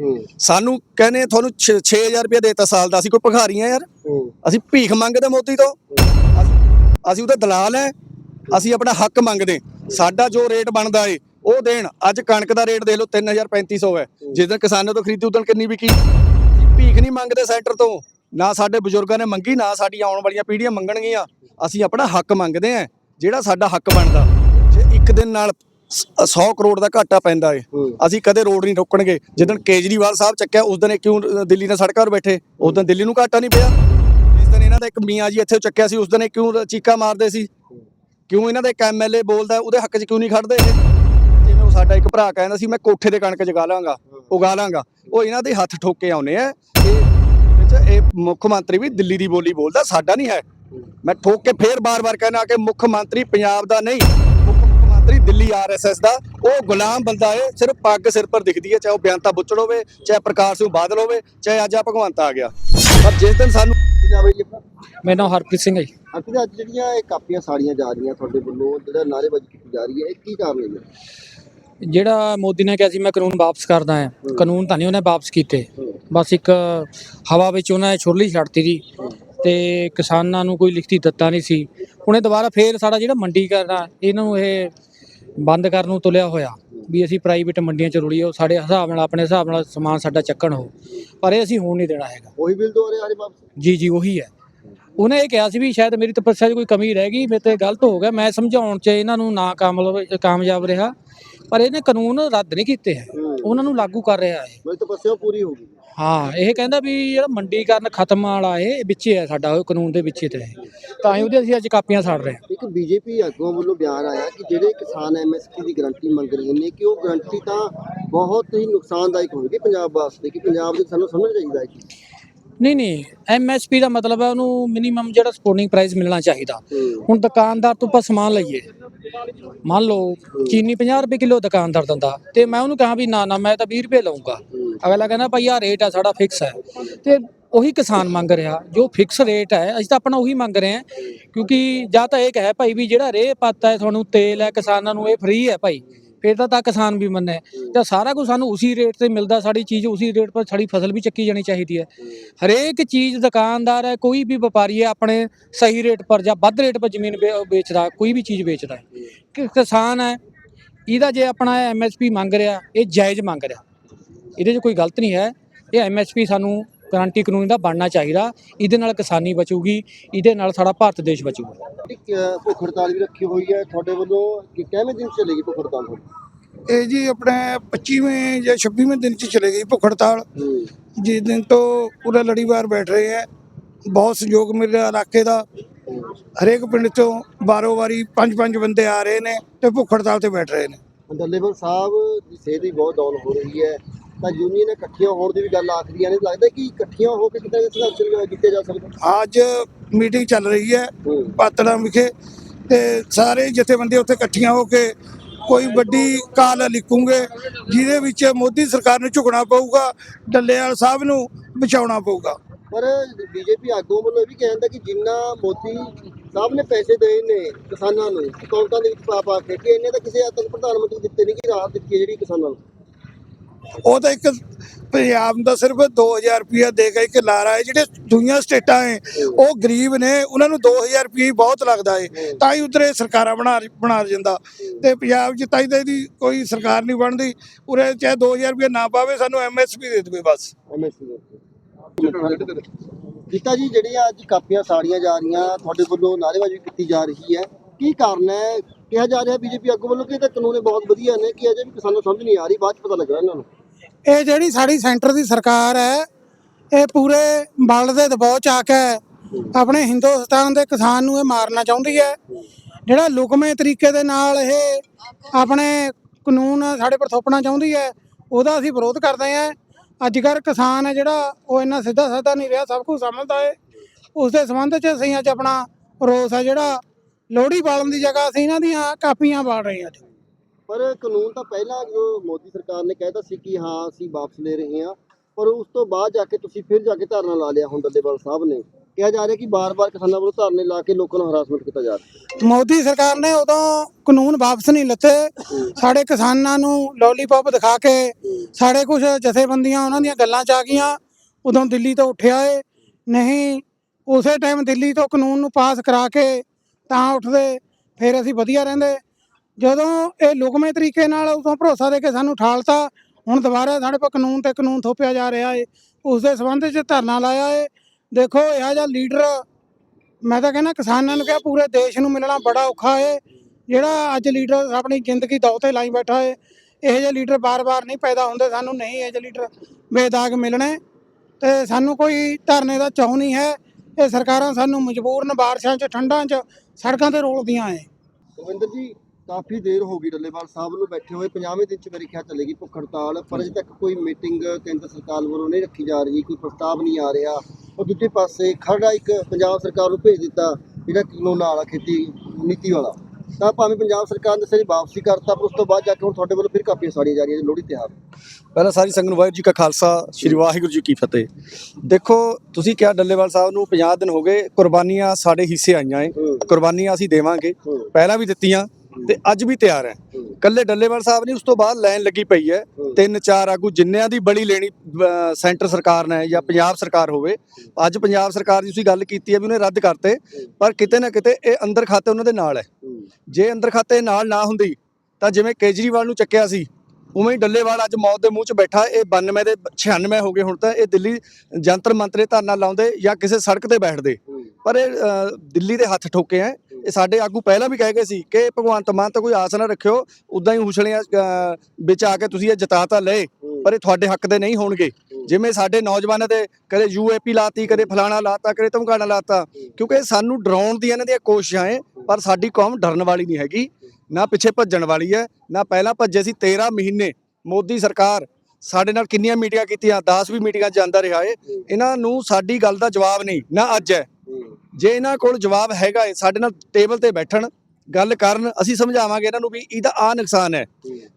ਹੂੰ। ਸਾਨੂੰ ਕਹਿੰਦੇ ਤੁਹਾਨੂੰ 6000 ਰੁਪਏ ਦੇਤਾ ਸਾਲ ਦਾ ਅਸੀਂ ਕੋਈ ਭਿਖਾਰੀ ਆ ਯਾਰ। ਹੂੰ। ਅਸੀਂ ਭੀਖ ਮੰਗਦੇ ਮੋਦੀ ਤੋਂ। ਅਸੀਂ- ਉਹਦੇ ਦਲਾਲ ਐ। ਅਸੀਂ ਆਪਣਾ ਹੱਕ ਮੰਗਦੇ। ਸਾਡਾ ਜੋ ਰੇਟ ਬਣਦਾ ਏ ਉਹ ਦੇਣ। ਅੱਜ ਕਣਕ ਦਾ ਰੇਟ ਦੇ ਲਓ 3350 ਹੈ। ਜਿਸ ਦਿਨ ਕਿਸਾਨਾਂ ਤੋਂ ਖਰੀਦੀ ਉਦੋਂ ਕਿੰਨੀ ਵਿਕੀ? ਭੀਖ ਨਹੀਂ ਮੰਗਦੇ ਸੈਂਟਰ ਤੋਂ। ਨਾ ਸਾਡੇ ਬਜ਼ੁਰਗਾਂ ਨੇ ਮੰਗੀ ਨਾ ਸਾਡੀਆਂ ਆਉਣ ਵਾਲੀਆਂ ਪੀੜ੍ਹੀਆਂ ਮੰਗਣਗੀਆਂ। ਅਸੀਂ ਆਪਣਾ ਹੱਕ ਮੰਗਦੇ ਆ ਜਿਹੜਾ ਸਾਡਾ ਹੱਕ ਬਣਦਾ। ਜੇ ਇੱਕ ਦਿਨ ਨਾਲ 100 ਕਰੋੜ ਦਾ ਘਾਟਾ ਪੈਂਦਾ ਏ। ਅਸੀਂ ਕਦੇ ਰੋਡ ਨਹੀਂ ਰੋਕਣਗੇ। ਜਦੋਂ ਕੇਜਰੀਵਾਲ ਸਾਹਿਬ ਚੱਕਿਆ ਉਸ ਦਿਨ ਕਿਉਂ ਦਿੱਲੀ ਨਾਲ ਸੜਕਾਂ 'ਤੇ ਬੈਠੇ? ਉਸ ਦਿਨ ਦਿੱਲੀ ਨੂੰ ਘਾਟਾ ਨਹੀਂ ਪਿਆ। ਇਸ ਦਿਨ ਇਹਨਾਂ ਦਾ ਇੱਕ ਮੀਆਂ ਜੀ ਇੱਥੇ ਚੱਕਿਆ ਸੀ ਉਸ ਦਿਨ ਕਿਉਂ ਚੀਕਾ ਮਾਰਦੇ ਸੀ? ਕਿਉਂ ਇਹਨਾਂ ਦਾ ਇੱਕ ਐਮਐਲਏ ਬੋਲਦਾ ਉਹਦੇ ਹੱਕ 'ਚ ਕਿਉਂ ਨਹੀਂ ਖੜਦੇ ਇਹ? ਜਿਵੇਂ ਉਹ ਸਾਡਾ ਇੱਕ ਭਰਾ ਕਹਿੰਦਾ ਸੀ ਮੈਂ ਕੋਠੇ ਤੇ ਕਣਕ ਜਗਾ ਲਾਂਗਾ ਉਗਾ ਲਾਂਗਾ। ਉਹ ਇਹਨਾਂ ਦੇ ਹੱਥ ਠੋਕੇ ਆਉਨੇ ਆ। ਇਹ ਵਿੱਚ ਇਹ ਮੁੱਖ ਮੰਤਰੀ ਵੀ ਦਿੱਲੀ ਦੀ ਬੋਲੀ ਬੋਲਦਾ ਸਾਡਾ ਨਹੀਂ ਹੈ। ਮੈਂ ਠੋਕ ਕੇ ਫੇਰ ਬਾਰ-ਬਾਰ ਕਹਿਣਾ ਕਿ ਮੁੱਖ ਮੰਤਰੀ ਪੰਜਾਬ ਦਾ ਨਹੀਂ। ਮੰਤਰੀ ਦਿੱਲੀ ਆਰਐਸਐਸ ਦਾ ਉਹ ਗੁਲਾਮ ਬੰਦਾ ਏ ਸਿਰਫ ਪੱਗ ਸਿਰ ਪਰ ਦਿਖਦੀ ਹੈ ਚਾਹੇ ਉਹ ਬਿਆਨਤਾ ਬੁੱਚੜ ਹੋਵੇ ਚਾਹੇ ਪ੍ਰਕਾਸ਼ ਸਿੰਘ ਬਾਦਲ ਹੋਵੇ ਚਾਹੇ ਅੱਜ ਆ ਭਗਵੰਤ ਆ ਗਿਆ। ਪਰ ਜਿਸ ਦਿਨ ਸਾਨੂੰ ਮੇਰਾ ਨਾਮ ਹਰਪ੍ਰੀਤ ਸਿੰਘ ਹੈ ਅੱਜ ਜਿਹੜੀਆਂ ਇਹ ਕਾਪੀਆਂ ਸਾੜੀਆਂ ਜਾ ਰਹੀਆਂ ਤੁਹਾਡੇ ਵੱਲੋਂ ਜਿਹੜਾ ਨਾਅਰੇਬਾਜ਼ੀ ਕੀਤੀ ਜਾ ਰਹੀ ਹੈ ਇਹ ਕੀ ਕਾਰਨ ਹੈ ਜਿਹੜਾ ਮੋਦੀ ਨੇ ਕਿਹਾ ਸੀ ਮੈਂ ਕਾਨੂੰਨ ਵਾਪਸ ਕਰਦਾ ਹਾਂ। ਕਾਨੂੰਨ ਤਾਂ ਨਹੀਂ ਉਹਨੇ ਵਾਪਸ ਕੀਤੇ। ਬਸ ਇੱਕ ਹਵਾ ਵਿੱਚ ਉਹਨਾਂ ਨੇ ਛੁਰਲੀ ਛੱਡਤੀ ਜੀ। ਤੇ ਕਿਸਾਨਾਂ ਨੂੰ ਕੋਈ ਲਿਖਤੀ ਦਿੱਤਾ ਨਹੀਂ ਸੀ। ਉਹਨੇ ਦੁਬਾਰਾ ਫੇਰ ਸਾਡਾ ਜਿਹੜਾ ਮੰਡੀ ਕਰਨਾ ਇਹਨਾਂ ਨੂੰ ਇਹ ਬੰਦ ਕਰਨ ਨੂੰ ਤੁਲਿਆ ਹੋਇਆ ਵੀ ਅਸੀਂ ਪ੍ਰਾਈਵੇਟ ਮੰਡੀਆਂ ਚ ਉਹ ਸਾਡੇ ਹਿਸਾਬ ਨਾਲ ਆਪਣੇ ਹਿਸਾਬ ਨਾਲ ਸਮਾਨ ਸਾਡਾ ਚੱਕਣ ਹੋ ਪਰ ਇਹ ਅਸੀਂ ਹੋਣ ਨਹੀਂ ਦੇਣਾ ਹੈਗਾ। ਉਹੀ ਬਿੱਲ ਦੋ ਰਹੇ ਵਾਪਸ? ਜੀ ਜੀ ਉਹੀ ਹੈ। ਉਹਨੇ ਇਹ ਕਿਹਾ ਸੀ ਵੀ ਸ਼ਾਇਦ ਮੇਰੀ ਤਪੱਸਿਆ 'ਚ ਕੋਈ ਕਮੀ ਰਹਿ ਗਈ ਮੇਰੇ ਤੇ ਗਲਤ ਹੋ ਗਿਆ ਮੈਂ ਸਮਝਾਉਣ 'ਚ ਇਹਨਾਂ ਨੂੰ ਨਾ ਕਾਮਲ ਕਾਮਯਾਬ ਰਿਹਾ ਪਰ ਇਹਨੇ ਕਾਨੂੰਨ ਰੱਦ ਨਹੀਂ ਕੀਤੇ ਹੂੰ। ਉਹਨਾਂ ਨੂੰ ਲਾਗੂ ਕਰ ਰਿਹਾ ਹੈ ਮੇਰੀ ਤਪੱਸਿਆ ਪੂਰੀ ਹੋ ਗਈ। ਹਾਂ ਇਹ ਕਹਿੰਦਾ ਵੀ ਜਿਹੜਾ ਮੰਡੀਕਰਨ ਖਤਮ ਵਾਲਾ ਇਹ ਵਿੱਚੇ ਹੈ ਸਾਡਾ ਉਹ ਕਾਨੂੰਨ ਦੇ ਵਿੱਚੇ ਤੇ ਹੈ ਤਾਂ ਹੀ ਉਹਦੇ ਅਸੀਂ ਅੱਜ ਕਾਪੀਆਂ ਸਾੜ ਰਹੇ ਹਾਂ। ਇੱਕ ਬੀਜੇਪੀ ਆਗੂਆਂ ਵੱਲੋਂ ਬਿਆਨ ਆਇਆ ਕਿ ਜਿਹੜੇ ਕਿਸਾਨ ਐਮਐਸਪੀ ਦੀ ਗਰੰਟੀ ਮੰਗ ਰਹੇ ਨੇ ਕਿ ਉਹ ਗਰੰਟੀ ਤਾਂ ਬਹੁਤ ਹੀ ਨੁਕਸਾਨਦਾਇਕ ਹੋਵੇਗੀ ਪੰਜਾਬ ਵਾਸਤੇ ਕਿ ਪੰਜਾਬ ਦੇ ਸਾਨੂੰ ਸਮਝਣਾ ਚਾਹੀਦਾ ਹੈ ਕਿ ਨਹੀਂ ਨਹੀਂ ਐਮਐਸਪੀ ਦਾ ਮਤਲਬ ਹੈ ਉਹਨੂੰ ਮਿਨੀਮਮ ਜਿਹੜਾ ਸਪੋਰਟਿੰਗ ਪ੍ਰਾਈਸ ਮਿਲਣਾ ਚਾਹੀਦਾ। ਹੁਣ ਦੁਕਾਨਦਾਰ ਤੋਂ ਆਪਾਂ ਸਮਾਨ ਲਈਏ। ਮੰਨ ਲਓ ਚੀਨੀ 50 ਰੁਪਏ ਕਿਲੋ ਦੁਕਾਨਦਾਰ ਦਿੰਦਾ ਤੇ ਮੈਂ ਉਹਨੂੰ ਕਹਾਂ ਵੀ ਨਾ ਨਾ ਮੈਂ ਤਾਂ 20 ਰੁਪਏ ਲਊਂਗਾ। ਅਗਲਾ ਕਹਿੰਦਾ ਭਾਈ ਆ ਰੇਟ ਆ ਸਾਡਾ ਫਿਕਸ ਹੈ। ਤੇ ਉਹੀ ਕਿਸਾਨ ਮੰਗ ਰਿਹਾ ਜੋ ਫਿਕਸ ਰੇਟ ਹੈ ਅਸੀਂ ਤਾਂ ਆਪਣਾ ਉਹੀ ਮੰਗ ਰਹੇ ਹਾਂ। ਕਿਉਂਕਿ ਜਾਂ ਤਾਂ ਇਹ ਕਹੇ ਭਾਈ ਵੀ ਜਿਹੜਾ ਰੇਹ ਪੱਤ ਹੈ ਤੁਹਾਨੂੰ ਤੇਲ ਹੈ ਕਿਸਾਨਾਂ ਨੂੰ ਇਹ ਫ੍ਰੀ ਹੈ ਭਾਈ। ਫਿਰ ਤਾਂ ਤਾਂ ਕਿਸਾਨ ਵੀ ਮੰਨੇ। ਤਾਂ ਸਾਰਾ ਕੁਝ ਸਾਨੂੰ ਉਸੇ ਰੇਟ ਤੇ ਮਿਲਦਾ ਸਾਡੀ ਚੀਜ਼ ਉਸੇ ਰੇਟ ਪਰ ਸਾਡੀ ਫਸਲ ਵੀ ਚੱਕੀ ਜਾਣੀ ਚਾਹੀਦੀ ਹੈ। ਹਰੇਕ ਚੀਜ਼ ਦੁਕਾਨਦਾਰ ਹੈ ਕੋਈ ਵੀ ਵਪਾਰੀ ਹੈ ਆਪਣੇ ਸਹੀ ਰੇਟ ਪਰ ਜਾਂ ਵੱਧ ਰੇਟ ਪਰ ਜ਼ਮੀਨ ਵੇਚਦਾ ਕੋਈ ਵੀ ਚੀਜ਼ ਵੇਚਦਾ ਹੈ। ਕਿ ਕਿਸਾਨ ਹੈ ਇਹਦਾ ਜੇ ਆਪਣਾ ਐਮਐਸਪੀ ਮੰਗ ਰਿਹਾ ਇਹ ਜਾਇਜ਼ ਮੰਗ ਰਿਹਾ। ਇਹਦੇ 'ਚ ਕੋਈ ਗਲਤ ਨਹੀਂ ਹੈ। ਇਹ ਐਮਐਸਪੀ ਸਾਨੂੰ ਗਾਰੰਟੀ ਕਾਨੂੰਨ ਦਾ ਬਣਨਾ ਚਾਹੀਦਾ ਇਹਦੇ ਨਾਲ ਕਿਸਾਨੀ ਬਚੂਗੀ ਇਹਦੇ ਨਾਲ ਸਾਡਾ ਭਾਰਤ ਦੇਸ਼ ਬਚੂਗਾ। ਇੱਕ ਅ, ਭੁੱਖ ਹੜਤਾਲ ਵੀ ਰੱਖੀ ਹੋਈ ਹੈ ਤੁਹਾਡੇ ਵੱਲੋਂ ਕਿ ਕਿੰਨੇ ਦਿਨ ਚੱਲੇਗੀ ਭੁੱਖ ਹੜਤਾਲ ਤੁਹਾਡੀ ਇਹ ਜੀ ਆਪਣੇ 25ਵੇਂ ਜਾਂ 26ਵੇਂ ਦਿਨ ਚ ਚਲੇ ਗਈ ਭੁੱਖ ਹੜਤਾਲ। ਜਿਸ ਦਿਨ ਤੋਂ ਪੂਰਾ ਲੜੀਵਾਰ ਬੈਠ ਰਹੇ ਹੈ ਬਹੁਤ ਸਹਿਯੋਗ ਮਿਲ ਰਿਹਾ ਇਲਾਕੇ ਦਾ। ਹਰੇਕ ਪਿੰਡ ਤੋਂ ਬਾਰੋ ਵਾਰੀ ਪੰਜ ਪੰਜ ਬੰਦੇ ਆ ਰਹੇ ਨੇ ਤੇ ਭੁੱਖ ਹੜਤਾਲ ਤੇ ਬੈਠ ਰਹੇ ਨੇ। ਦੱਲੇਵਾਲ ਸਾਹਿਬ ਦੀ ਸਿਹਤ ਵੀ ਬਹੁਤ ਡਾਊਨ ਹੋ ਰਹੀ ਹੈ। ਤਾਂ ਯੂਨੀਅਨ ਇਕੱਠੀਆਂ ਹੋਣ ਦੀ ਵੀ ਗੱਲ ਆਖਰੀਆਂ ਨੇ ਲੱਗਦਾ ਕਿ ਇਕੱਠੀਆਂ ਹੋ ਕੇ ਕਿਤੇ ਸੰਘਰਸ਼ ਕੀਤੇ ਜਾ ਸਕਦਾ। ਅੱਜ ਮੀਟਿੰਗ ਚੱਲ ਰਹੀ ਹੈ ਪਾਤੜਾਂ ਵਿਖੇ ਤੇ ਸਾਰੇ ਜਥੇਬੰਦੀਆਂ ਉੱਥੇ ਇਕੱਠੀਆਂ ਹੋ ਕੇ ਕੋਈ ਵੱਡੀ ਕਾਲ ਲਿਖੂਗੇ ਜਿਹਦੇ ਵਿੱਚ ਮੋਦੀ ਸਰਕਾਰ ਨੂੰ ਝੁਕਣਾ ਪਊਗਾ ਡੱਲੇਵਾਲ ਸਾਹਿਬ ਨੂੰ ਬਚਾਉਣਾ ਪਊਗਾ। ਪਰ ਬੀਜੇਪੀ ਆਗੂ ਵੱਲੋਂ ਵੀ ਕਹਿੰਦਾ ਕਿ ਜਿੰਨਾ ਮੋਦੀ ਸਾਹਿਬ ਨੇ ਪੈਸੇ ਦੇਏ ਨੇ ਕਿਸਾਨਾਂ ਨੂੰ ਅਕਾਊਂਟਾਂ ਦੇ ਵਿੱਚ ਪਾ ਪਾ ਕੇ ਕਿ ਇਹਨੇ ਤਾਂ ਕਿਸੇ ਹੱਦ ਤੱਕ ਪ੍ਰਧਾਨ ਮੰਤਰੀ ਦਿੱਤੇ ਨਹੀਂ ਕਿ ਰਾਹਤ ਦਿੱਤੀ ਜਿਹੜੀ ਕਿਸਾਨਾਂ ਨੂੰ। ਉਹ ਤਾਂ ਇੱਕ ਪੰਜਾਬ ਦਾ ਸਿਰਫ 2000 ਰੁਪਇਆ ਦੇ ਕੇ ਇੱਕ ਲਾਰਾ ਹੈ, ਜਿਹੜੇ ਦੁਨੀਆ ਸਟੇਟਾਂ ਹੈ, ਉਹ ਗਰੀਬ ਨੇ, ਉਹਨਾਂ ਨੂੰ 2000 ਰੁਪਇਆ ਬਹੁਤ ਲੱਗਦਾ ਹੈ। ਤਾਂ ਹੀ ਉਧਰੇ ਸਰਕਾਰਾਂ ਬਣਾ ਬਣਾ ਜਾਂਦਾ। ਤੇ ਪੰਜਾਬ 'ਚ ਤਾਂ ਇਹਦੀ ਕੋਈ ਸਰਕਾਰ ਨਹੀਂ ਬਣਦੀ। ਉਰੇ ਚਾਹੇ 2000 ਰੁਪਇਆ ਨਾ ਪਾਵੇ, ਸਾਨੂੰ ਐਮਐਸਪੀ ਦੇ ਦੇਵੇ ਬਸ। ਐਮਐਸਪੀ ਜੀ, ਜਿਹੜੀਆਂ ਅੱਜ ਕਾਪੀਆਂ ਸਾੜੀਆਂ ਜਾ ਰਹੀਆਂ, ਤੁਹਾਡੇ ਵੱਲੋਂ ਨਾਅਰੇਬਾਜ਼ੀ ਕੀਤੀ ਜਾ ਰਹੀ ਹੈ, ਕੀ ਕਾਰਨ ਹੈ ਕਿਹਾ ਜਾ ਰਿਹਾ ਬੀਜੇਪੀ ਆਗੂ ਵੱਲੋਂ ਕਿ ਇਹ ਤਾਂ ਕਾਨੂੰਨ ਬਹੁਤ ਵਧੀਆ ਨੇ ਕਿ ਅਜੇ ਵੀ ਕਿਸਾਨਾਂ ਨੂੰ ਸਮਝ ਨਹੀਂ ਆ ਰਹੀ, ਬਾਅਦ ਚ ਪਤਾ ਲੱਗਣਾ ਇਹਨਾਂ ਨੂੰ। ਇਹ ਜਿਹੜੀ ਸਾਡੀ ਸੈਂਟਰ ਦੀ ਸਰਕਾਰ ਹੈ, ਇਹ ਪੂਰੇ ਵਰਲਡ ਦੇ ਦਬਾਅ ਚ ਆ ਕੇ ਆਪਣੇ ਹਿੰਦੁਸਤਾਨ ਦੇ ਕਿਸਾਨ ਨੂੰ ਇਹ ਮਾਰਨਾ ਚਾਹੁੰਦੀ ਹੈ। ਜਿਹੜਾ ਲੁਕਵੇਂ ਤਰੀਕੇ ਦੇ ਨਾਲ ਇਹ ਆਪਣੇ ਕਾਨੂੰਨ ਸਾਡੇ ਪਰ ਥੋਪਣਾ ਚਾਹੁੰਦੀ ਹੈ, ਉਹਦਾ ਅਸੀਂ ਵਿਰੋਧ ਕਰਦੇ ਹਾਂ। ਅੱਜ ਕੱਲ੍ਹ ਕਿਸਾਨ ਹੈ ਜਿਹੜਾ, ਉਹ ਇੰਨਾ ਸਿੱਧਾ ਸਾਦਾ ਨਹੀਂ ਰਿਹਾ, ਸਭ ਕੁਝ ਸਮਝਦਾ ਹੈ। ਉਸ ਦੇ ਸੰਬੰਧ 'ਚ ਅਸੀਂ ਅੱਜ ਆਪਣਾ ਰੋਸ ਹੈ ਜਿਹੜਾ ਲੋਹੜੀ ਬਾਲਣ ਦੀ ਜਗ੍ਹਾ ਅਸੀਂ ਇਹਨਾਂ ਦੀਆਂ ਕਾਪੀਆਂ ਬਾਲ ਰਹੇ ਹਾਂ ਅੱਜ ਪਰ ਕਾਨੂੰਨ ਤਾਂ ਪਹਿਲਾਂ ਜੋ ਮੋਦੀ ਸਰਕਾਰ ਨੇ ਕਹਿਤਾ ਸੀ ਕਿ ਹਾਂ ਅਸੀਂ ਵਾਪਸ ਲੈ ਰਹੇ ਹਾਂ ਪਰ ਉਸ ਤੋਂ ਬਾਅਦ ਜਾ ਕੇ ਤੁਸੀਂ ਫਿਰ ਜਾ ਕੇ ਧਰਨਾ ਲਾ ਲਿਆ ਹੁਣ ਦੱਲੇਵਾਲ ਸਾਹਿਬ ਨੇ। ਕਿਹਾ ਜਾ ਰਿਹਾ ਕਿ ਬਾਰ-ਬਾਰ ਕਿਸਾਨਾਂ ਵੱਲੋਂ ਧਰਨੇ ਲਾ ਕੇ ਲੋਕਾਂ ਨੂੰ ਹਰਾਸਮੈਂਟ ਕੀਤਾ ਜਾ ਰਿਹਾ। ਮੋਦੀ ਸਰਕਾਰ ਨੇ ਉਦੋਂ ਕਾਨੂੰਨ ਵਾਪਸ ਨਹੀਂ ਲਿੱਤੇ। ਸਾਡੇ ਕਿਸਾਨਾਂ ਨੂੰ ਲੋਲੀਪੌਪ ਦਿਖਾ ਕੇ ਸਾਡੇ ਕੁਝ ਜਥੇਬੰਦੀਆਂ ਉਹਨਾਂ ਦੀਆਂ ਗੱਲਾਂ ਚ ਆ ਗਈਆਂ। ਉਦੋਂ ਦਿੱਲੀ ਤੋਂ ਉੱਠਿਆ ਏ ਨਹੀਂ ਉਸੇ ਟਾਈਮ ਦਿੱਲੀ ਤੋਂ ਕਾਨੂੰਨ ਨੂੰ ਪਾਸ ਕਰਾ ਕੇ ਤਾਂ ਉੱਠਦੇ, ਫਿਰ ਅਸੀਂ ਵਧੀਆ ਰਹਿੰਦੇ। ਜਦੋਂ ਇਹ ਲੁਕਵੇਂ ਤਰੀਕੇ ਨਾਲ ਉਦੋਂ ਭਰੋਸਾ ਦੇ ਕੇ ਸਾਨੂੰ ਠਾਲਤਾ, ਹੁਣ ਦੁਬਾਰਾ ਸਾਡੇ ਕੋਲ ਕਾਨੂੰਨ ਤੇ ਕਾਨੂੰਨ ਥੋਪਿਆ ਜਾ ਰਿਹਾ ਏ। ਉਸ ਦੇ ਸੰਬੰਧ 'ਚ ਧਰਨਾ ਲਾਇਆ ਏ। ਦੇਖੋ, ਇਹੋ ਜਿਹਾ ਲੀਡਰ, ਮੈਂ ਤਾਂ ਕਹਿੰਦਾ ਕਿਸਾਨਾਂ ਨੂੰ ਕਿਹਾ ਪੂਰੇ ਦੇਸ਼ ਨੂੰ ਮਿਲਣਾ ਬੜਾ ਔਖਾ ਏ। ਜਿਹੜਾ ਅੱਜ ਲੀਡਰ ਆਪਣੀ ਜ਼ਿੰਦਗੀ ਦਾਅ ਤੇ ਲਾਈ ਬੈਠਾ ਏ, ਇਹੋ ਜਿਹੇ ਲੀਡਰ ਬਾਰ-ਬਾਰ ਨਹੀਂ ਪੈਦਾ ਹੁੰਦੇ। ਸਾਨੂੰ ਨਹੀਂ ਇਹੋ ਜਿਹੇ ਲੀਡਰ ਬੇਦਾਗ ਮਿਲਣੇ। ਤੇ ਸਾਨੂੰ ਕੋਈ ਧਰਨੇ ਦਾ ਚਾਹ ਨਹੀਂ ਹੈ। ਇਹ ਸਰਕਾਰਾਂ ਸਾਨੂੰ ਮਜਬੂਰਨ ਬਾਰਿਸ਼ਾਂ 'ਚ, ਠੰਡਾਂ 'ਚ ਸੜਕਾਂ ਤੇ ਰੋਲਦੀਆਂ ਏ ਰਵਿੰਦਰ ਜੀ, ਕਾਫੀ ਦੇਰ ਹੋ ਗਈ ਡੱਲੇਵਾਲ ਸਾਹਿਬ ਨੂੰ ਬੈਠੇ ਹੋਏ 50ਵੇਂ ਦਿਨ ਚ ਮੇਰੇ ਖਿਆਲ ਚੱਲੇਗੀ ਭੁੱਖ ਹੜਤਾਲ ਪਰ ਅਜੇ ਤੱਕ ਕੋਈ ਮੀਟਿੰਗ ਕੇਂਦਰ ਸਰਕਾਰ ਵੱਲੋਂ ਨਹੀਂ ਰੱਖੀ ਜਾ ਰਹੀ, ਕੋਈ ਪ੍ਰਸਤਾਵ ਨਹੀਂ ਆ ਰਿਹਾ। ਔਰ ਦੂਜੇ ਪਾਸੇ ਖਰੜਾ ਇੱਕ ਪੰਜਾਬ ਸਰਕਾਰ ਨੂੰ ਭੇਜ ਦਿੱਤਾ, ਜਿਹੜਾ ਕਾਨੂੰਨ ਵਾਲਾ ਖੇਤੀ ਨੀਤੀ ਵਾਲਾ। ਤਾਂ ਭਾਵੇਂ ਪੰਜਾਬ ਸਰਕਾਰ ਨੇ ਸਰੀ ਵਾਪਸੀ ਕਰਤਾ ਪਰ ਉਸ ਤੋਂ ਬਾਅਦ ਜਾ ਕੇ ਹੁਣ ਤੁਹਾਡੇ ਵੱਲੋਂ ਫਿਰ ਕਾਪੀਆਂ ਸਾੜੀਆਂ ਜਾ ਰਹੀਆਂ ਜੀ ਲੋਹੜੀ ਪਹਿਲਾਂ ਸਾਰੀ ਸੰਗਤ ਨੂੰ ਵਾਹਿਗੁਰੂ ਜੀ ਕਾ ਖਾਲਸਾ ਸ੍ਰੀ ਵਾਹਿਗੁਰੂ ਜੀ ਕੀ ਫਤਿਹ ਦੇਖੋ ਤੁਸੀਂ ਕਿਹਾ ਡੱਲੇਵਾਲ ਸਾਹਿਬ ਨੂੰ 50 ਦਿਨ ਹੋ ਗਏ ਕੁਰਬਾਨੀਆਂ ਸਾਡੇ ਹਿੱਸੇ ਆਈਆਂ ਏ। ਕੁਰਬਾਨੀਆਂ ਅਸੀਂ ਦੇਵਾਂਗੇ। ਪਹਿਲਾਂ ਵੀ ਦਿੱਤੀਆਂ ਤੇ ਅੱਜ ਵੀ ਤਿਆਰ ਹੈ। ਕੱਲੇ ਡੱਲੇਵਾਲ ਸਾਹਿਬ ਨਹੀਂ ਉਸ ਤੋਂ ਬਾਅਦ ਲਾਈਨ ਲੱਗੀ ਪਈ ਹੈ। ਤਿੰਨ ਚਾਰ ਆਗੂ ਜਿੰਨਿਆਂ ਦੀ ਬੜੀ ਲੈਣੀ ਸੈਂਟਰ ਸਰਕਾਰ ਨੇ ਜਾਂ ਪੰਜਾਬ ਸਰਕਾਰ ਹੋਵੇ ਅੱਜ ਪੰਜਾਬ ਸਰਕਾਰ ਦੀ ਤੁਸੀਂ ਗੱਲ ਕੀਤੀ ਹੈ ਵੀ ਉਹਨੇ ਰੱਦ ਕਰਤੇ ਪਰ ਕਿਤੇ ਨਾ ਕਿਤੇ ਇਹ ਅੰਦਰ ਖਾਤੇ ਉਹਨਾਂ ਦੇ ਨਾਲ ਹੂੰ। ਜੇ ਅੰਦਰ ਖਾਤੇ ਨਾਲ ਨਾ ਹੁੰਦੀ ਤਾਂ ਜਿਵੇਂ ਕੇਜਰੀਵਾਲ ਨੂੰ ਚੱਕਿਆ ਸੀ ਉਵੇਂ ਹੀ ਡੱਲੇਵਾਲ ਅੱਜ ਮੌਤ ਦੇ ਮੂੰਹ 'ਚ ਬੈਠਾ ਇਹ 92 ਦੇ 96 ਹੋ ਗਏ ਹੁਣ ਤਾਂ ਇਹ ਦਿੱਲੀ ਜੰਤਰ ਮੰਤਰੇ ਧਰਨਾ ਲਾਉਂਦੇ ਜਾਂ ਕਿਸੇ ਸੜਕ ਤੇ ਬੈਠਦੇ। ਪਰ ਇਹ ਦਿੱਲੀ ਦੇ ਹੱਥ ਠੋਕੇ ਹੈ ਇਹ ਸਾਡੇ ਆਗੂ ਪਹਿਲਾਂ ਵੀ ਕਹਿ ਗਏ ਸੀ ਕਿ ਭਗਵੰਤ ਮਾਨ ਤਾਂ ਕੋਈ ਆਸ ਨਾ ਰੱਖਿਓ ਉਦਾਂ ਹੀ ਹੁਸਲੀਆਂ ਅ, ਵਿੱਚ ਆ ਕੇ ਤੁਸੀਂ ਇਹ ਜਤਾ ਤਾਂ ਲਏ ਪਰ ਇਹ ਤੁਹਾਡੇ ਹੱਕ ਦੇ ਨਹੀਂ ਹੋਣਗੇ। ਜਿਵੇਂ ਸਾਡੇ ਨੌਜਵਾਨਾਂ ਦੇ ਕਦੇ ਯੂਏਪੀ ਲਾਤੀ ਕਦੇ ਫਲਾਣਾ ਲਾਤਾ ਕਦੇ ਧਮਕਾਣਾ ਲਾਤਾ ਕਿਉਂਕਿ ਸਾਨੂੰ ਡਰਾਉਣ ਦੀਆਂ ਇਹਨਾਂ ਦੀਆਂ ਕੋਸ਼ਿਸ਼ਾਂ ਹੈ ਪਰ ਸਾਡੀ ਕੌਮ ਡਰਨ ਵਾਲੀ ਨਹੀਂ ਹੈਗੀ, ਨਾ ਪਿੱਛੇ ਭੱਜਣ ਵਾਲੀ ਹੈ, ਨਾ ਪਹਿਲਾਂ ਭੱਜੇ ਸੀ 13 ਮਹੀਨੇ ਮੋਦੀ ਸਰਕਾਰ। ਸਾਡੇ ਨਾਲ ਕਿੰਨੀਆਂ ਮੀਟਿੰਗਾਂ ਕੀਤੀਆਂ 10 ਵੀ ਮੀਟਿੰਗਾਂ ਜਾਂਦਾ ਰਿਹਾ ਏ। ਇਹਨਾਂ ਨੂੰ ਸਾਡੀ ਗੱਲ ਦਾ ਜਵਾਬ ਨਹੀਂ, ਨਾ ਅੱਜ ਹੈ। ਜੇ ਇਹਨਾਂ ਕੋਲ ਜਵਾਬ ਹੈਗਾ ਏ, ਸਾਡੇ ਨਾਲ ਟੇਬਲ ਤੇ ਬੈਠਣ, ਗੱਲ ਕਰਨ, ਅਸੀਂ ਸਮਝਾਵਾਂਗੇ ਇਹਨਾਂ ਨੂੰ ਵੀ ਇਹਦਾ ਆ ਨੁਕਸਾਨ ਹੈ।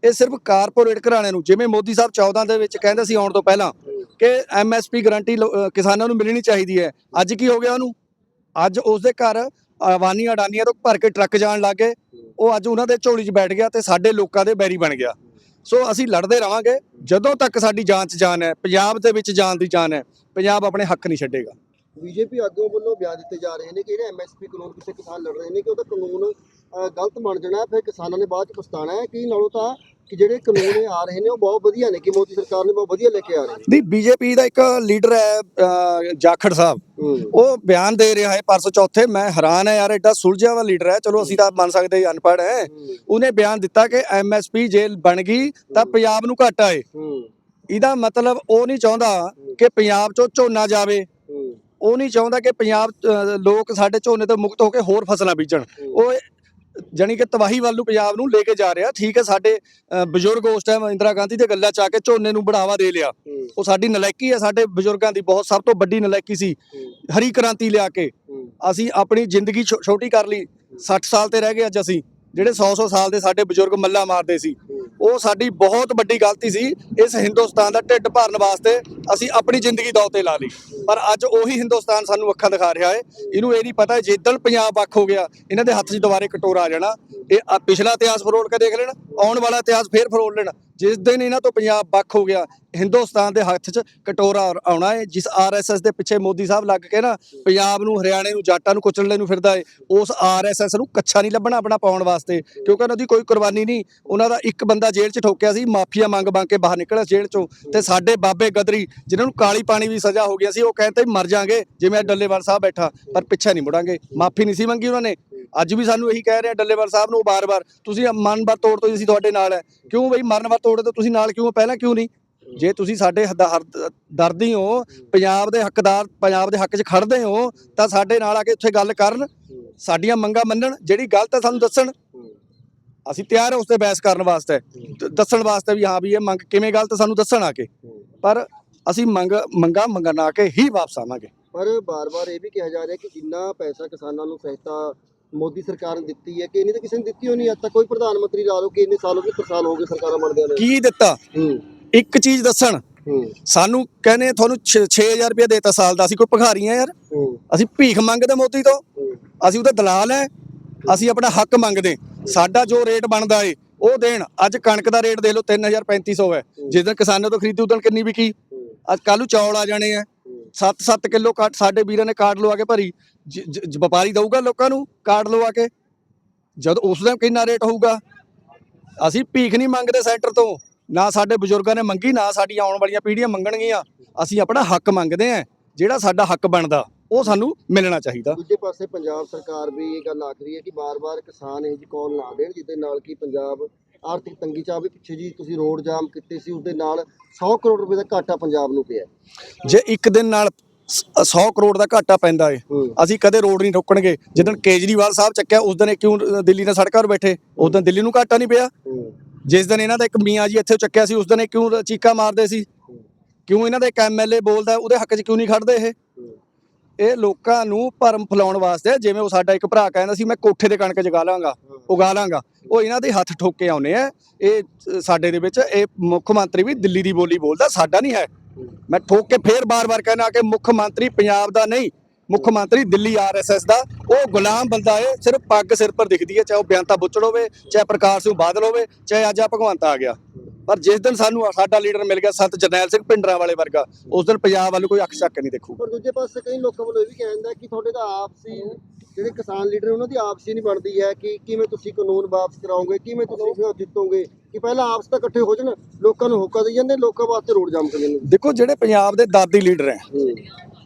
ਇਹ ਸਿਰਫ ਕਾਰਪੋਰੇਟ ਘਰਾਣਿਆਂ ਨੂੰ, ਜਿਵੇਂ ਮੋਦੀ ਸਾਹਿਬ 14 ਦੇ ਵਿੱਚ ਕਹਿੰਦੇ ਸੀ ਆਉਣ ਤੋਂ ਪਹਿਲਾਂ ਕਿ ਐਮਐਸਪੀ ਗਾਰੰਟੀ ਕਿਸਾਨਾਂ ਨੂੰ ਮਿਲਣੀ ਚਾਹੀਦੀ ਹੈ। ਅੱਜ ਕੀ ਹੋ ਗਿਆ ਉਹਨੂੰ? ਅੱਜ ਉਸ ਦੇ ਘਰ ਅਵਾਨੀ ਅਡਾਨੀਆਂ ਤੋਂ ਭਰ ਕੇ ਟਰੱਕ ਜਾਣ ਲੱਗ ਗਏ। ਉਹ ਅੱਜ ਉਹਨਾਂ ਦੇ ਝੋਲੀ 'ਚ ਬੈਠ ਗਿਆ ਤੇ ਸਾਡੇ ਲੋਕਾਂ ਦੇ ਬੈਰੀ ਬਣ ਗਿਆ। ਸੋ ਅਸੀਂ ਲੜਦੇ ਰਵਾਂਗੇ। ਜਦੋਂ ਤੱਕ ਸਾਡੀ ਜਾਨ 'ਚ ਜਾਨ ਹੈ, ਪੰਜਾਬ ਦੇ ਵਿੱਚ ਜਾਨ ਦੀ ਜਾਨ ਹੈ, ਪੰਜਾਬ ਆਪਣੇ ਹੱਕ ਨਹੀਂ ਛੱਡੇਗਾ। ਬੀਜੇਪੀ ਆਗੂਆਂ ਵੱਲੋਂ ਬਿਆਨ ਦਿੱਤੇ ਜਾ ਰਹੇ ਨੇ ਕਿ ਜਿਹੜੇ ਐਮਐਸਪੀ ਕਾਨੂੰਨ ਕਿਸੇ ਕਿਸਾਨ ਲੜ ਰਹੇ ਨੇ ਕਿ ਉਹਦਾ ਕਾਨੂੰਨ ਗਲਤ ਬਣ ਜਾਣਾ ਫਿਰ ਕਿਸਾਨਾਂ ਨੇ ਬਾਅਦ ਚ ਪਛਤਾਣਾ ਹੈ ਕਿ ਨਾਲੋਂ ਤਾਂ ਕਿ ਜਿਹੜੇ ਕਾਨੂੰਨ ਇਹ ਆ ਰਹੇ ਨੇ ਉਹ ਬਹੁਤ ਵਧੀਆ ਨੇ ਕਿ ਮੋਦੀ ਸਰਕਾਰ ਨੇ ਬਹੁਤ ਵਧੀਆ ਲੈ ਕੇ ਆ ਰਹੀ ਨਹੀਂ ਬੀਜੇਪੀ ਦਾ ਇੱਕ ਲੀਡਰ ਹੈ ਜਾਖੜ ਸਾਹਿਬ। ਉਹ ਬਿਆਨ ਦੇ ਰਿਹਾ ਹੈ ਪਰਸੋਂ ਚੌਥੇ ਮੈਂ ਹੈਰਾਨ ਹੈ ਯਾਰ ਐਡਾ ਸੁਲਝਿਆ ਵਾ ਲੀਡਰ ਹੈ ਚਲੋ ਅਸੀਂ ਤਾਂ ਮੰਨ ਸਕਦੇ ਹਾਂ ਅਨਪੜ੍ਹ ਹੈ। ਉਹਨੇ ਬਿਆਨ ਦਿੱਤਾ ਕਿ ਐਮਐਸਪੀ ਜੇ ਬਣ ਗਈ ਤਾਂ ਪੰਜਾਬ ਨੂੰ ਘਾਟਾ ਹੈ ਹੂੰ। ਇਹਦਾ ਮਤਲਬ ਉਹ ਨਹੀਂ ਚਾਹੁੰਦਾ ਕਿ ਪੰਜਾਬ ਚੋਂ ਝੋਨਾ ਜਾਵੇ। ਉਹ ਨਹੀਂ ਚਾਹੁੰਦਾ ਕਿ ਪੰਜਾਬ ਲੋਕ ਸਾਡੇ ਝੋਨੇ ਤੋਂ ਮੁਕਤ ਹੋ ਕੇ ਹੋਰ ਫਸਲਾਂ ਬੀਜਣ। ਉਹ ਜਾਣੀ ਕਿ ਤਬਾਹੀ ਵੱਲ ਨੂੰ ਪੰਜਾਬ ਨੂੰ ਲੈ ਕੇ ਜਾ ਰਿਹਾ। ਠੀਕ ਹੈ ਸਾਡੇ ਬਜ਼ੁਰਗ ਉਸ ਟਾਈਮ ਇੰਦਰਾ ਗਾਂਧੀ ਦੇ ਗੱਲਾਂ ਚ ਆ ਕੇ ਝੋਨੇ ਨੂੰ ਬੜਾਵਾ ਦੇ ਲਿਆ। ਉਹ ਸਾਡੀ ਨਲਾਇਕੀ ਹੈ ਸਾਡੇ ਬਜ਼ੁਰਗਾਂ ਦੀ ਬਹੁਤ ਸਭ ਤੋਂ ਵੱਡੀ ਨਲਾਇਕੀ ਸੀ। ਹਰੀ ਕ੍ਰਾਂਤੀ ਲਿਆ ਕੇ। ਅਸੀਂ ਆਪਣੀ ਜ਼ਿੰਦਗੀ ਛੋਟੀ ਕਰ ਲਈ। 60 ਸਾਲ ਤੇ ਰਹਿ ਗਏ ਅੱਜ ਅਸੀਂ। ਜਿਹੜੇ 100-100 ਸਾਲ ਦੇ ਸਾਡੇ ਬਜ਼ੁਰਗ ਮੱਲਾ ਮਾਰਦੇ ਸੀ। ਉਹ ਸਾਡੀ ਬਹੁਤ ਵੱਡੀ ਗਲਤੀ ਸੀ। ਇਸ ਹਿੰਦੁਸਤਾਨ ਦਾ ਢਿੱਡ ਭਰਨ ਵਾਸਤੇ ਅਸੀਂ ਆਪਣੀ ਜ਼ਿੰਦਗੀ ਦਾਅ ਤੇ ਲਾ ਲਈ। ਪਰ ਅੱਜ ਉਹੀ ਹਿੰਦੁਸਤਾਨ ਸਾਨੂੰ ਅੱਖਾਂ ਦਿਖਾ ਰਿਹਾ ਹੈ। ਇਹਨੂੰ ਇਹ ਨਹੀਂ ਪਤਾ ਜਿੱਦਣ ਪੰਜਾਬ ਵੱਖ ਹੋ ਗਿਆ, ਇਹਨਾਂ ਦੇ ਹੱਥ 'ਚ ਦੁਬਾਰੇ ਕਟੋਰਾ ਆ ਜਾਣਾ। ਇਹ ਪਿਛਲਾ ਇਤਿਹਾਸ ਫਰੋਲ ਕੇ ਦੇਖ ਲੈਣ, ਆਉਣ ਵਾਲਾ ਇਤਿਹਾਸ ਫੇਰ ਫਰੋਲ ਲੈਣ। ਜਿਸ ਦਿਨ ਇਹਨਾਂ ਤੋਂ ਪੰਜਾਬ ਵੱਖ ਹੋ ਗਿਆ, ਹਿੰਦੁਸਤਾਨ ਦੇ ਹੱਥ 'ਚ ਕਟੋਰਾ ਆਉਣਾ ਹੈ। ਜਿਸ ਆਰਐਸਐਸ ਦੇ ਪਿੱਛੇ ਮੋਦੀ ਸਾਹਿਬ ਲੱਗ ਕੇ ਨਾ ਪੰਜਾਬ ਨੂੰ, ਹਰਿਆਣੇ ਨੂੰ, ਜਾਟਾਂ ਨੂੰ ਕੁਚਲਣੇ ਨੂੰ ਫਿਰਦਾ ਏ, ਉਸ ਆਰਐਸਐਸ ਨੂੰ ਕੱਛਾ ਨਹੀਂ ਲੱਭਣਾ ਆਪਣਾ ਪਾਉਣ ਵਾਸਤੇ। ਕਿਉਂਕਿ ਉਹਨਾਂ ਦੀ ਕੋਈ ਕੁਰਬਾਨੀ ਨਹੀਂ। ਉਹਨਾਂ ਦਾ ਇੱਕ ਬੰਦਾ ਜੇਲ੍ਹ 'ਚ ਠੋਕਿਆ ਸੀ, ਮਾਫੀਆ ਮੰਗ ਮੰਗ ਕੇ ਬਾਹਰ ਨਿਕਲਿਆ ਜੇਲ੍ਹ 'ਚੋਂ। ਤੇ ਸਾਡੇ ਬਾਬੇ ਗਦਰੀ, ਜਿਨ੍ਹਾਂ ਨੂੰ ਕਾਲੀ ਪਾਣੀ ਦੀ ਸਜ਼ਾ ਹੋ ਗਿਆ ਸੀ, ਉਹ ਕਹਿੰਦੇ ਮਰ ਜਾਾਂਗੇ, ਜਿਵੇਂ ਡੱਲੇਵਾਲ ਸਾਹਿਬ ਬੈਠਾ, ਪਰ ਪਿੱਛੇ ਨਹੀਂ ਮੁੜਾਂਗੇ। ਮਾਫੀ ਨਹੀਂ ਸੀ ਮੰਗੀ ਉਹਨਾਂ ਨੇ। ਅੱਜ ਵੀ ਸਾਨੂੰ ਇਹੀ ਕਹਿ ਰਹੇ ਆ ਡੱਲੇਵਾਲ ਸਾਹਿਬ ਨੂੰ ਬਾਰ-ਬਾਰ ਤੁਸੀਂ ਮਨ ਤੋੜ ਤੋਂ ਅਸੀਂ ਤੁਹਾਡੇ ਨਾਲ ਹੈ ਕਿਉਂ ਬਈ ਮਰਨ ਤੋੜ ਤੋਂ ਤੁਸੀਂ ਨਾਲ ਕਿਉਂ, ਪਹਿਲਾਂ ਕਿਉਂ ਨਹੀਂ? ਜੇ ਤੁਸੀਂ ਸਾਡੇ ਦਰਦੀ ਹੋ, ਪੰਜਾਬ ਦੇ ਹੱਕਦਾਰ, ਪੰਜਾਬ ਦੇ ਹੱਕ 'ਚ ਖੜਦੇ ਹੋ, ਤਾਂ ਸਾਡੇ ਨਾਲ ਆ ਕੇ ਉੱਥੇ ਗੱਲ ਕਰਨ। ਸਾਡੀਆਂ ਮੰਗਾਂ ਮੰਨਣ, ਜਿਹੜੀ ਗਲਤ ਹੈ ਸਾਨੂੰ ਦੱਸਣ। ਅਸੀਂ ਤਿਆਰ ਹਾਂ ਉਸ ਤੇ ਬਹਿਸ ਕਰਨ ਵਾਸਤੇ। ਦੱਸਣ ਵਾਸਤੇ ਵੀ ਹਾਂ ਵੀ ਇਹ ਮੰਗ ਕਿਵੇਂ ਗਲਤ ਸਾਨੂੰ ਦੱਸਣ ਆ ਕੇ। ਪਰ ਅਸੀਂ ਮੰਗ ਮੰਗਾ ਮੰਗਣਾ ਕੇ ਹੀ ਵਾਪਸ ਆਵਾਂਗੇ। ਪਰ ਬਾਰ-ਬਾਰ ਇਹ ਵੀ ਕਿਹਾ ਜਾ ਰਿਹਾ ਕਿ ਜਿੰਨਾ ਪੈਸਾ ਕਿਸਾਨਾਂ ਨੂੰ ਸਹਾਇਤਾ ਮੋਦੀ ਸਰਕਾਰ ਨੇ ਦਿੱਤੀ ਹੈ ਕਿ ਇਹਨੇ ਤਾਂ ਕਿਸੇ ਨੇ ਦਿੱਤੀ ਹੋਣੀ ਅੱਜ ਤੱਕ ਕੋਈ ਪ੍ਰਧਾਨ ਮੰਤਰੀ ਲਾ ਲਓ ਕਿ ਇੰਨੇ ਸਾਲ ਹੋ ਗਏ 70 ਸਾਲ ਹੋ ਗਏ ਸਰਕਾਰਾਂ ਬਣਦਿਆਂ ਨੇ। ਕੀ ਦਿੱਤਾ? ਹੂੰ। ਇੱਕ ਚੀਜ਼ ਦੱਸਣ। ਸਾਨੂੰ ਕਹਿੰਦੇ ਤੁਹਾਨੂੰ 6000 ਰੁਪਏ ਦੇਤਾ ਸਾਲ ਦਾ ਅਸੀਂ ਕੋਈ ਭਿਖਾਰੀ ਆ ਯਾਰ। ਅਸੀਂ ਭੀਖ ਮੰਗਦੇ ਮੋਦੀ ਤੋਂ। ਅਸੀਂ ਉਹਦਾ ਦਲਾਲ ਹੈ। ਅਸੀਂ ਆਪਣਾ ਹੱਕ ਮੰਗਦੇ। ਸਾਡਾ ਜੋ ਰੇਟ ਬਣਦਾ ਏ ਉਹ ਦੇਣ। ਅੱਜ ਕਣਕ ਦਾ ਰੇਟ ਦੇਖ ਲਓ 3350 ਹੈ। ਜਿਸ ਦਿਨ ਕਿਸਾਨਾਂ ਤੋਂ ਖਰੀਦੀ ਉਦੋਂ ਕਿੰਨੀ ਵਿਕੀ? ਅੱਜ ਕੱਲ੍ਹ ਚੌਲ ਆ ਜਾਣੇ ਆ। 7-7 ਕਿਲੋ ਕਾਟ ਸਾਡੇ ਵੀਰਾਂ ਨੇ ਕਾਰਡ ਲਵਾ ਕੇ ਭਰੀ। ਵਪਾਰੀ ਦਊਗਾ ਲੋਕਾਂ ਨੂੰ ਕਾਰਡ ਲਵਾ ਕੇ। ਜਦ ਉਸ ਦਾ ਕਿੰਨਾ ਰੇਟ ਹੋਊਗਾ? ਅਸੀਂ ਭੀਖ ਨਹੀਂ ਮੰਗਦੇ ਸੈਂਟਰ ਤੋਂ। ਨਾ ਸਾਡੇ ਬਜ਼ੁਰਗਾਂ ਨੇ ਮੰਗੀ, ਨਾ ਸਾਡੀਆਂ ਆਉਣ ਵਾਲੀਆਂ ਪੀੜ੍ਹੀਆਂ ਮੰਗਣਗੀਆਂ। ਅਸੀਂ ਆਪਣਾ ਹੱਕ ਮੰਗਦੇ ਆ ਜਿਹੜਾ ਸਾਡਾ ਹੱਕ ਬਣਦਾ, ਉਹ ਸਾਨੂੰ ਮਿਲਣਾ ਚਾਹੀਦਾ। ਦੂਜੇ ਪਾਸੇ ਪੰਜਾਬ ਸਰਕਾਰ ਵੀ ਇਹ ਗੱਲ ਆਖ ਰਹੀ ਹੈ ਕਿ ਬਾਰ-ਬਾਰ ਕਿਸਾਨ ਇਹ ਜੀ ਕਾਲ ਨਾ ਦੇਣ, ਜਿਹਦੇ ਨਾਲ ਕਿ ਪੰਜਾਬ ਆਰਥਿਕ ਤੰਗੀ ਚ ਆਵੇ ਪਿੱਛੇ ਜੀ ਤੁਸੀਂ ਰੋਡ ਜਾਮ ਕੀਤੇ ਸੀ ਉਸ ਦੇ ਨਾਲ 100 ਕਰੋੜ ਰੁਪਏ ਦਾ ਘਾਟਾ ਪੰਜਾਬ ਨੂੰ ਪਿਆ। ਜੇ ਇੱਕ ਦਿਨ ਨਾਲ 100 ਕਰੋੜ ਦਾ ਘਾਟਾ ਪੈਂਦਾ ਏ ਹੂੰ। ਅਸੀਂ ਕਦੇ ਰੋਡ ਨਹੀਂ ਠੋਕਣਗੇ। ਜਦੋਂ ਕੇਜਰੀਵਾਲ ਸਾਹਿਬ ਚੱਕਿਆ ਉਸ ਦਿਨ ਇਹ ਕਿਉਂ ਦਿੱਲੀ ਨਾਲ ਸੜਕਾਂ 'ਤੇ ਬੈਠੇ? ਉਸ ਦਿਨ ਦਿੱਲੀ ਨੂੰ ਘਾਟਾ ਨਹੀਂ ਪਿਆ। ਹੂੰ। ਜਿਸ ਦਿਨ ਇਹਨਾਂ ਦਾ ਇੱਕ ਮੀਆਂ ਜੀ ਇੱਥੇ ਚੱਕਿਆ ਸੀ ਉਸ ਦਿਨ ਇਹ ਕਿਉਂ ਚੀਕਾ ਮਾਰਦੇ ਸੀ? ਕਿਉਂ ਇਹਨਾਂ ਦਾ ਇੱਕ ਐਮਐਲਏ ਬੋਲਦਾ ਉਹਦੇ ਹੱਕ 'ਚ ਕਿਉਂ ਨਹੀਂ ਖੜਦੇ ਇਹ? ਇਹ ਲੋਕਾਂ ਨੂੰ ਭਰਮ ਫੈਲਾਉਣ ਵਾਸਤੇ ਜਿਵੇਂ ਉਹ ਸਾਡਾ ਇੱਕ ਭਰਾ ਕਹਿੰਦਾ ਸੀ, ਮੈਂ ਕੋਠੇ ਦੇ ਕਣਕ ਜਗਾ ਲਾਂਗਾ, ਉਗਾ ਲਾਂਗਾ। ਉਹ ਇਹਨਾਂ ਦੇ ਹੱਥ ਠੋਕ ਕੇ ਆਉਨੇ ਆ। ਇਹ ਸਾਡੇ ਦੇ ਵਿੱਚ ਇਹ ਮੁੱਖ ਮੰਤਰੀ ਵੀ ਦਿੱਲੀ ਦੀ ਬੋਲੀ ਬੋਲਦਾ, ਸਾਡਾ ਨਹੀਂ ਹੈ। ਮੈਂ ਠੋਕ ਕੇ ਫੇਰ ਬਾਰ-ਬਾਰ ਕਹਿਣਾ ਕਿ ਮੁੱਖ ਮੰਤਰੀ ਪੰਜਾਬ ਦਾ ਨਹੀਂ, ਮੁੱਖ ਮੰਤਰੀ ਦਿੱਲੀ ਆਰਐਸਐਸ ਦਾ। ਉਹ ਗੁਲਾਮ ਬੰਦਾ ਏ, ਸਿਰਫ ਪੱਗ ਸਿਰ ਪਰ ਦਿਖਦੀ ਹੈ ਚਾਹੇ ਉਹ ਬਿਆੰਤਾ ਬੁੱਚੜ ਹੋਵੇ, ਚਾਹੇ ਪ੍ਰਕਾਸ਼ ਸਿੰਘ ਬਾਦਲ ਹੋਵੇ, ਚਾਹੇ ਅੱਜ ਆ ਭਗਵੰਤ ਆ ਗਿਆ। ਪਰ ਜਿਸ ਦਿਨ ਸਾਨੂੰ ਸਾਡਾ ਲੀਡਰ ਮਿਲ ਗਿਆ ਸੰਤ ਜਰਨੈਲ ਸਿੰਘ ਪਿੰਡਰਾਂ ਵਾਲੇ ਵਰਗਾ ਉਸ ਦਿਨ ਪੰਜਾਬ ਵੱਲ ਕੋਈ ਅੱਖ ਚੱਕ ਨਹੀਂ ਦੇਖੂ ਪਰ ਦੂਜੇ ਪਾਸੇ ਕਈ ਲੋਕਾਂ ਵੱਲੋਂ ਇਹ ਵੀ ਕਿਹਾ ਜਾਂਦਾ ਕਿ ਤੁਹਾਡੇ ਦਾ ਆਪਸੀ ਜਿਹੜੇ ਕਿਸਾਨ ਲੀਡਰ ਉਹਨਾਂ ਦੀ ਆਪਸੀ ਨਹੀਂ ਬਣਦੀ ਹੈ ਕਿ ਕਿਵੇਂ ਤੁਸੀਂ ਕਾਨੂੰਨ ਵਾਪਸ ਕਰਾਓਗੇ ਕਿਵੇਂ ਤੁਸੀਂ ਫਿਰ ਜਿੱਤੋਗੇ ਕਿ ਪਹਿਲਾਂ ਆਪਸ ਤਾਂ ਇਕੱਠੇ ਹੋ ਜਾਣ ਲੋਕਾਂ ਨੂੰ ਹੋਕਾ ਦੇਈ ਜਾਂਦੇ ਲੋਕਾਂ ਵਾਸਤੇ ਰੋਡ ਜਾਮ ਕਰ ਜਾਂਦੇ। ਦੇਖੋ ਜਿਹੜੇ ਪੰਜਾਬ ਦੇ ਦਾਦੀ ਲੀਡਰ ਹੈ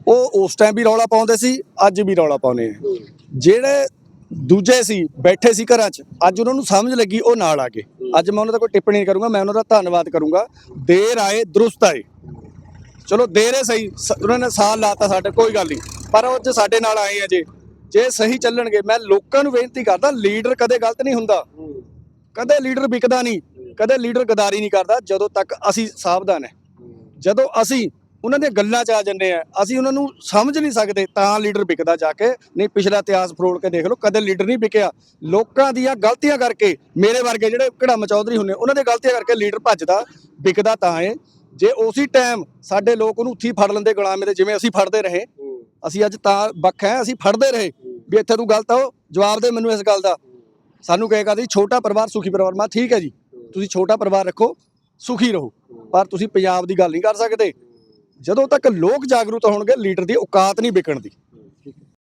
ਉਹ ਉਸ ਟਾਈਮ ਵੀ ਰੌਲਾ ਪਾਉਂਦੇ ਸੀ ਅੱਜ ਵੀ ਰੌਲਾ ਪਾਉਂਦੇ ਆ। ਜਿਹੜੇ ਦੂਜੇ ਸੀ, ਬੈਠੇ ਸੀ ਘਰਾਂ 'ਚ। ਅੱਜ ਉਹਨਾਂ ਨੂੰ ਸਮਝ ਲੱਗੀ ਉਹ ਨਾਲ ਆ ਗਏ। ਅੱਜ ਮੈਂ ਉਹਨਾਂ ਦਾ ਕੋਈ ਟਿੱਪਣੀ ਨਹੀਂ ਕਰੂੰਗਾ, ਮੈਂ ਉਹਨਾਂ ਦਾ ਧੰਨਵਾਦ ਕਰੂੰਗਾ। ਦੇਰ ਆਏ, ਦਰੁਸਤ ਆਏ। ਚਲੋ, ਦੇਰ ਹੈ ਸਹੀ। ਉਹਨਾਂ ਨੇ ਸਾਲ ਲਾਤਾ ਸਾਡੇ, ਕੋਈ ਗੱਲ ਨਹੀਂ। ਪਰ ਉਹ ਅੱਜ ਸਾਡੇ ਨਾਲ ਆਏ ਆ ਜੇ। ਜੇ ਸਹੀ ਚੱਲਣਗੇ, ਮੈਂ ਲੋਕਾਂ ਨੂੰ ਬੇਨਤੀ ਕਰਦਾ, ਲੀਡਰ ਕਦੇ ਗਲਤ ਨਹੀਂ ਹੁੰਦਾ। ਕਦੇ ਲੀਡਰ ਵਿਕਦਾ ਨਹੀਂ, ਕਦੇ ਲੀਡਰ ਗਦਾਰੀ ਨਹੀਂ ਕਰਦਾ, ਜਦੋਂ ਤੱਕ ਅਸੀਂ ਸਾਵਧਾਨ ਹੈ। ਜਦੋਂ ਅਸੀਂ ਉਹਨਾਂ ਦੀਆਂ ਗੱਲਾਂ 'ਚ ਆ ਜਾਂਦੇ ਆ। ਅਸੀਂ ਉਹਨਾਂ ਨੂੰ ਸਮਝ ਨਹੀਂ ਸਕਦੇ ਤਾਂ ਲੀਡਰ ਵਿਕਦਾ ਜਾ ਕੇ, ਨਹੀਂ ਪਿਛਲਾ ਇਤਿਹਾਸ ਫਰੋਲ ਕੇ ਦੇਖ ਲਓ, ਕਦੇ ਲੀਡਰ ਨਹੀਂ ਵਿਕਿਆ। ਲੋਕਾਂ ਦੀਆਂ ਗਲਤੀਆਂ ਕਰਕੇ, ਮੇਰੇ ਵਰਗੇ ਜਿਹੜੇ ਘੜਮ ਚੌਧਰੀ ਹੁੰਨੇ ਉਹਨਾਂ ਦੀਆਂ ਗਲਤੀਆਂ ਕਰਕੇ ਲੀਡਰ ਭੱਜਦਾ, ਵਿਕਦਾ ਤਾਂ ਹੈ। ਜੇ ਉਸੇ ਟਾਈਮ ਸਾਡੇ ਲੋਕ ਉਹਨੂੰ ਉੱਥੀ ਫੜ ਲੈਂਦੇ ਗੁਲਾਮੇ ਦੇ, ਜਿਵੇਂ ਅਸੀਂ ਫੜਦੇ ਰਹੇ। ਅਸੀਂ ਅੱਜ ਤਾਂ ਬੱਖ ਹੈ, ਅਸੀਂ ਫੜਦੇ ਰਹੇ ਵੀ ਇੱਥੇ ਤੂੰ ਗਲਤ ਹੋ ਜਵਾਬ ਦੇ ਮੈਨੂੰ ਇਸ ਗੱਲ ਦਾ। ਸਾਨੂੰ ਕਹੇਗਾ ਜੀ ਛੋਟਾ ਪਰਿਵਾਰ ਸੁਖੀ ਪਰਿਵਾਰ। ਮੈਂ ਠੀਕ ਹੈ ਜੀ, ਤੁਸੀਂ ਛੋਟਾ ਪਰਿਵਾਰ ਰੱਖੋ, ਸੁਖੀ ਰਹੋ। ਪਰ ਤੁਸੀਂ ਪੰਜਾਬ ਦੀ ਗੱਲ ਨਹੀਂ ਕਰ ਸਕਦੇ। ਜਦੋਂ ਤੱਕ ਲੋਕ ਜਾਗਰੂਕ ਹੋਣਗੇ ਲੀਡਰ ਦੀ ਔਕਾਤ ਨਹੀਂ ਵਿਕਣ ਦੀ